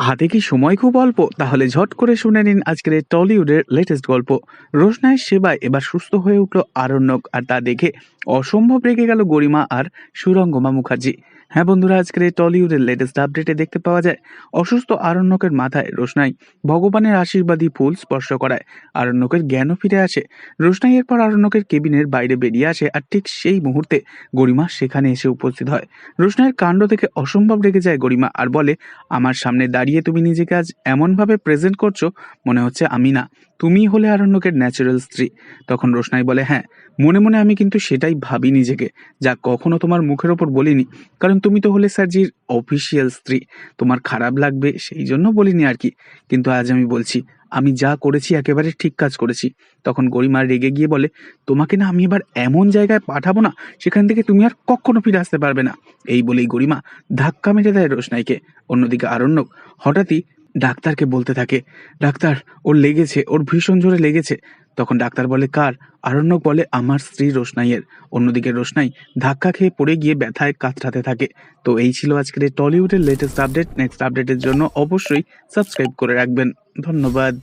হাতে কি সময় খুব অল্প? তাহলে ঝট করে শুনে নিন আজকের এই টলিউডের লেটেস্ট গল্প। রোশনায়ের সেবায় এবার সুস্থ হয়ে উঠল আরণ্যক, আর তা দেখে অসম্ভব রেগে গেল গরিমা আর সুরঙ্গমা মুখার্জি। হ্যাঁ বন্ধুরা, আজকের এই টলিউডের লেটেস্ট আপডেটে দেখতে পাওয়া যায়, অসুস্থ আরণ্যকের মাথায় রোশনাই, ভগবানের আশীর্বাদী ফুল স্পর্শ করায়, আরণ্যকের জ্ঞানও ফিরে আসে, রোশনাই এরপর আরণ্যকের কেবিনের বাইরে বেরিয়ে আসে, আর ঠিক সেই মুহূর্তে গরিমা সেখানে এসে উপস্থিত হয়, রোশনাইয়ের কাণ্ড দেখে অসম্ভব রেগে যায় গরিমা, আর বলে, আমার সামনে দাঁড়িয়ে তুমি নিজেকে আজ এমনভাবে প্রেজেন্ট করছ, মনে হচ্ছে আমি না তুমি হলে আরণ্যকের ন্যাচারাল স্ত্রী। তখন রোশনাই বলে হ্যাঁ মনে মনে আমি কিন্তু সেটাই ভাবি নিজেকে, যা কখনো তোমার মুখের ওপর বলিনি। কারণ তুমি তো হলে স্যারজির অফিসিয়াল স্ত্রী। তোমার খারাপ লাগবে, সেই জন্য বলিনি আর কি। কিন্তু আজ আমি বলছি, আমি যা করেছি একেবারে ঠিক কাজ করেছি। তখন গরিমা রেগে গিয়ে বলে, তোমাকে না আমি এবার এমন জায়গায় পাঠাবো না, সেখান থেকে তুমি আর কখনো ফিরে আসতে পারবে না। এই বলেই গরিমা ধাক্কা মেরে দেয় রোশনাইকে। অন্যদিকে আরণ্যক হঠাৎই ডাক্তারকে বলতে থাকে, ডাক্তার, ওর লেগেছে, ওর ভীষণ জোরে লেগেছে। তখন ডাক্তার বলে, কার? আরণ্যক বলে, আমার স্ত্রী রোশনাইয়ের। অন্যদিকে রোশনাই ধাক্কা খেয়ে পড়ে গিয়ে ব্যথায় কাতরাতে থাকে। তো এই ছিল আজকের টলিউডের লেটেস্ট আপডেট নেক্সট আপডেটের জন্য অবশ্যই সাবস্ক্রাইব করে রাখবেন। ধন্যবাদ।